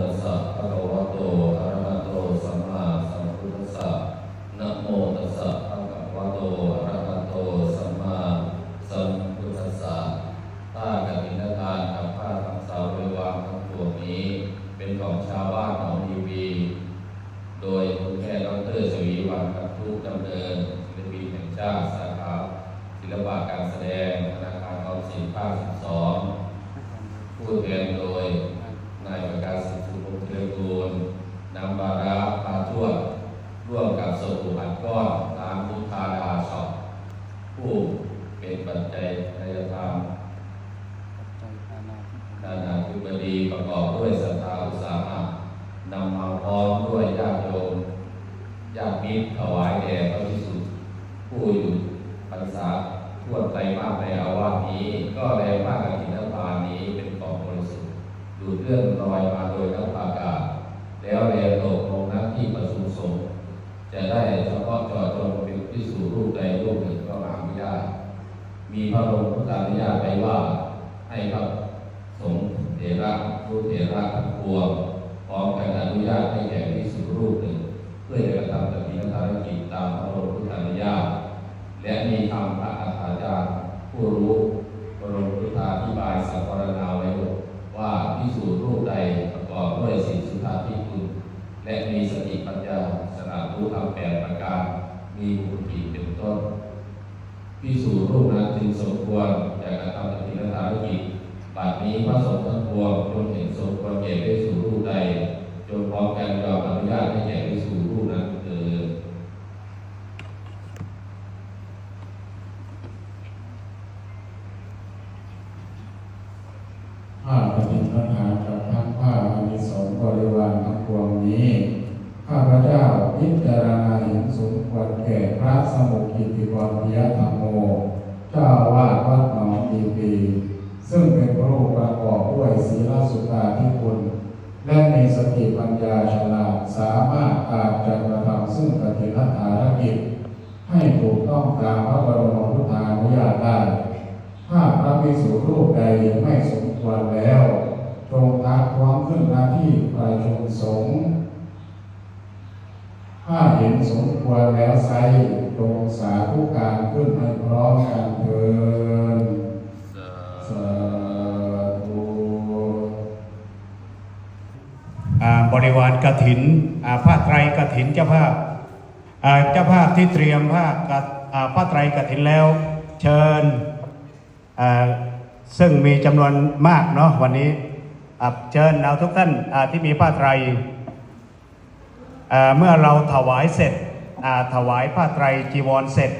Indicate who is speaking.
Speaker 1: ตัสสะภะคะวะโตอะระหะโตสัมมาสัมพุทธัสสะนะโมตัสสะภะคะวะโตอะระหะโตสัมมาสัมพุทธัสสะผ้ากฐินทานกับผ้าทั้งสาวบริวารทั้งปวงนี้ เป็นของชาวบ้านหนองดีวี โดยคุณแพทย์ดรชวีวันกับทุกดำเนินศิลปินแห่งชาติสาขาศิลปะการแสดงธนาคารออมสินภาค12ผู้แทนโดยนายประกาศสิทธิพงษ์เทเลกูลนำบาราพาทวด ร่วมกับสบู่อัดก้อนร้านพุทธาดาช็อปผู้เป็นปัจจัยทายธรรมนานาธิบดี ประกอบด้วยศรัทธาอุตสาหะนำมาพร้อมด้วยญาติโยมญาติมิตรถวายแด่พระพิสุผู้อยู่พรรษาทั่วไตรมาสในอาวาสนี้ ก็แลผ้ากฐินทานนี้เป็นของบริสุทธิ์ดูดเลื่อนลอยมาโดยน้ำอากาศ แล้วแลตกลงน้ำที่ประชุมสงฆ์จะได้เฉพาะเจอจงเป็นพิสูรูปใดรูปหนึ่งก็หาไม่ได้ มีพระบรมพุทธานุญาตไว้ว่า ให้ครับสงฆ์เถระผู้ เถระทั้งปวงพร้อมกันอนุญาตให้แก่พิสูรูปหนึ่ง เพื่อจะกระทำปฏิบัติภารกิจตามพระบรมพุทธานุญาตและมีธรรมพระอาจารย์ผู้รู้บรมพุทธาธิบายสัพพรณาไว้ว่าพิสูจน์รูปใดประกอบด้วยสิ่งสุธาที่คุณและมีสติปัญญาสนารู้ธรรมแปดประการมีบุญผีเป็นต้นพิสูจน์รูปนั้นจึงสมควร บัดนี้พระสงฆ์ทั้งปวงจงเห็นสมควรแก่พิสูจน์รูปใดจงพร้อมกันยอมอนุญาตให้แก่พิสูจน์รูปนั้นเถิด
Speaker 2: ผ้าปฏิปทากับทั้งผ้าอานิสงส์บริวารทั้งปวงนี้ ข้าพเจ้าพิจารณาเห็นสมควรแก่พระสมุกิติวรพิยธรรมโม เจ้าอาวาดวัดหนองดีปี ซึ่งเป็นพระรูปประกอบด้วยศีลสุตาที่คุณ และมีสติปัญญาฉลาดสามารถอาจจะกระทำซึ่งปฏิรัฐารกิจ ให้ถูกต้องตามพระบรมพุทธานุญาตได้ถ้าพระภิกษุรูปใดไม่สมควรแล้วจงทักท้วงขึ้นหน้าที่ประชุมสงฆ์ถ้าเห็นสมควรแล้วไซจงสาธุการขึ้นให้พร้อมกันเถิด
Speaker 3: บริวารกระถินอ่าผ้าไตรกระถินเจ้าภาพเจ้าภาพที่เตรียมผ้าผ้าไตรกระถินแล้ว เชิญซึ่งมีจำนวนมากเนาะวันนี้เชิญเราทุกท่านที่มีผ้าไตรเมื่อเราถวายเสร็จถวายผ้าไตรจีวรเสร็จ